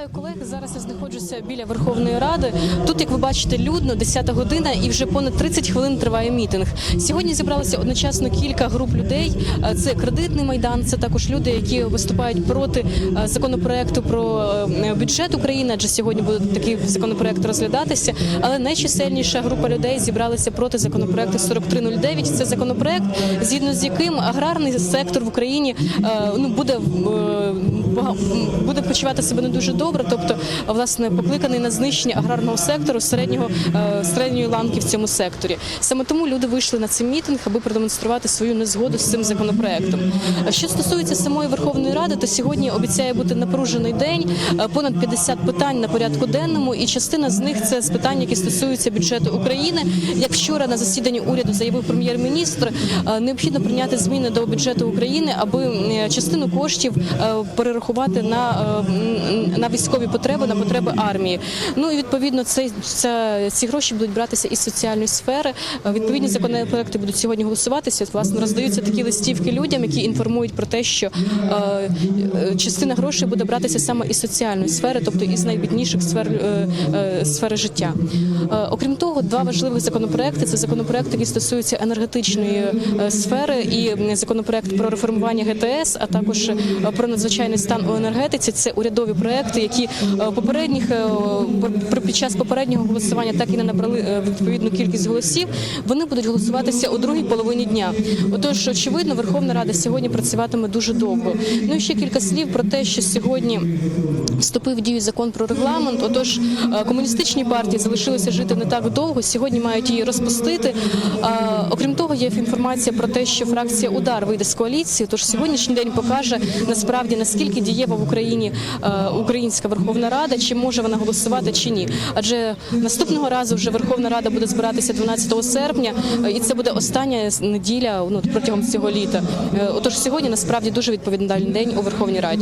Вітаю колег. Зараз я знаходжуся біля Верховної Ради. Тут, як ви бачите, людно 10 година і вже понад 30 хвилин триває мітинг. Сьогодні зібралося одночасно кілька груп людей. Це кредитний майдан, це також люди, які виступають проти законопроекту про е, бюджет України. Адже сьогодні буде такий законопроект розглядатися. Але найчисельніша група людей зібралася проти законопроекту 4309. Це законопроект, згідно з яким аграрний сектор в Україні е, ну буде е, буде почувати себе не дуже добре, тобто власне покликаний на знищення аграрного сектору середнього е, середньої ланки в цьому секторі. Саме тому люди вийшли на цей мітинг, аби продемонструвати свою незгоду з цим законопроектом. Е, Що стосується самої Верховної Ради, то сьогодні обіцяє бути напружений день, е, понад 50 питань на порядку денному, і частина з них це з питань, які стосуються бюджету України. Як вчора на засіданні уряду заявив прем'єр-міністр, необхідно прийняти зміни до бюджету України, аби частину коштів перерахувати на, на військові потреби, на потреби армії. Ну і відповідно це ці гроші будуть братися із соціальної сфери. Е, Відповідні законопроекти будуть сьогодні голосуватися. Власне роздаються такі листівки людям, які інформують про те, що е, е, частина грошей буде братися саме із соціальної сфери, тобто із найбідніших сфер е, е, сфери життя. Е, Окрім того, два важливих законопроекти це законопроект, який стосується енергетичної е, сфери, і законопроект про реформування ГТС, а також е, про надзвичайний стан у енергетиці. Це урядові проекти, які е, попередніх е, під час попереднього голосування так і не набрали е, відповідну кількість голосів. Вони будуть голосуватися у другій половині дня. Отож, очевидно, Верховна Рада сьогодні працюватиме дуже довго. Ну і ще кілька слів про те, що сьогодні вступив в дію закон про регламент. Отож, комуністичні партії залишилися жити не так довго. Сьогодні мають її розпустити. Окрім того, є інформація про те, що фракція удар вийде з коаліції. Тож сьогоднішній день покаже насправді наскільки дієва в Україні е, українська Верховна Рада, чи може вона голосувати чи ні. Адже наступного разу вже Верховна Рада буде збиратися 12 серпня, е, і це буде остання неділя ну протягом цього літа. Е, Отож, сьогодні насправді дуже відповідальний день у Верховній Раді.